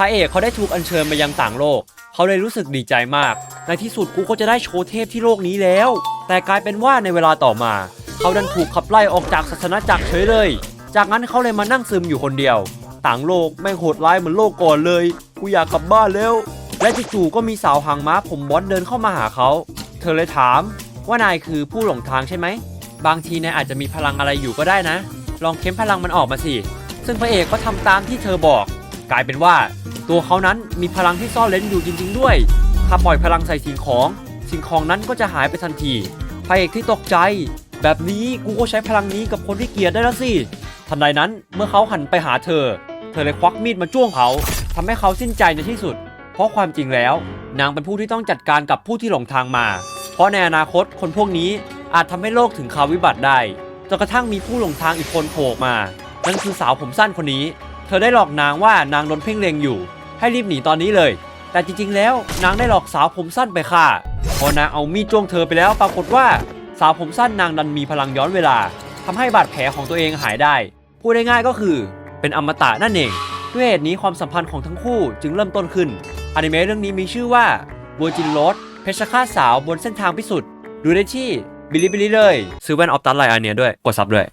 พระเอกเขาได้ถูกอัญเชิญมายังต่างโลก เขาเลยรู้สึกดีใจมาก ในที่สุดกูก็จะได้โชว์เทพที่โลกนี้แล้ว แต่กลายเป็นว่าในเวลาต่อมา เขาดันถูกขับไล่ออกจากศาสนาจักรเฉยเลย จากนั้นเขาเลยมานั่งซึมอยู่คนเดียว ต่างโลกแม่งโหดร้ายเหมือนโลกก่อนเลย กูอยากกลับบ้านแล้ว และจู่ๆก็มีสาวหางม้าผมบอสเดินเข้ามาหาเขา เธอเลยถาม ว่านายคือผู้หลงทางใช่ไหม บางทีนายอาจจะมีพลังอะไรอยู่ก็ได้นะ ลองเค้นพลังมันออกมาสิ ซึ่งพระเอกก็ทำตามที่เธอบอก กลายเป็นว่า ตัวเขานั้นมีพลังที่ซ่อนเร้นอยู่จริง ๆ ด้วย ถ้าปล่อยพลังใส่สิ่งของ สิ่งของนั้นก็จะหายไปทันทีพระเอกที่ตกใจ แบบนี้กูก็ใช้พลังนี้กับคนที่เกลียดได้แล้วสิ ทันใดนั้นเมื่อเขาหันไปหาเธอ เธอเลยควักมีดมาจ้วงเขาทำให้เขาสิ้นใจในที่สุด เพราะความจริงแล้ว นางเป็นผู้ที่ต้องจัดการกับผู้ที่หลงทางมา เพราะในอนาคตคนพวกนี้อาจทำให้โลกถึงข่าววิบัติได้จนกระทั่งมีผู้หลงทางอีกคนโผล่มา นั่นคือสาวผมสั้นคนนี้ เธอได้หลอกนางว่านางโดนเพ่งเล็งอยู่ ให้รีบหนีตอนนี้เลย แต่จริงๆ แล้วนางได้หลอกสาวผมสั้นไปค่ะ พอนางเอามีดจ้วงเธอไปแล้วปรากฏว่าสาวผมสั้นนางดันมีพลังย้อนเวลาทำให้บาดแผลของตัวเองหายได้ พูดได้ง่ายก็คือ เป็นอมตะนั่นเอง ด้วยเหตุนี้ความสัมพันธ์ของทั้งคู่จึงเริ่มต้นขึ้นอนิเมะเรื่องนี้มีชื่อว่า v วจิน Road เพชรฆาตสาวบนเส้นทางพิสุทธิ์ดูได้ที่บิลิบิลิเลยซื้อแว่นออฟตัสไลน์อันเนี้ยด้วยกดซับด้วย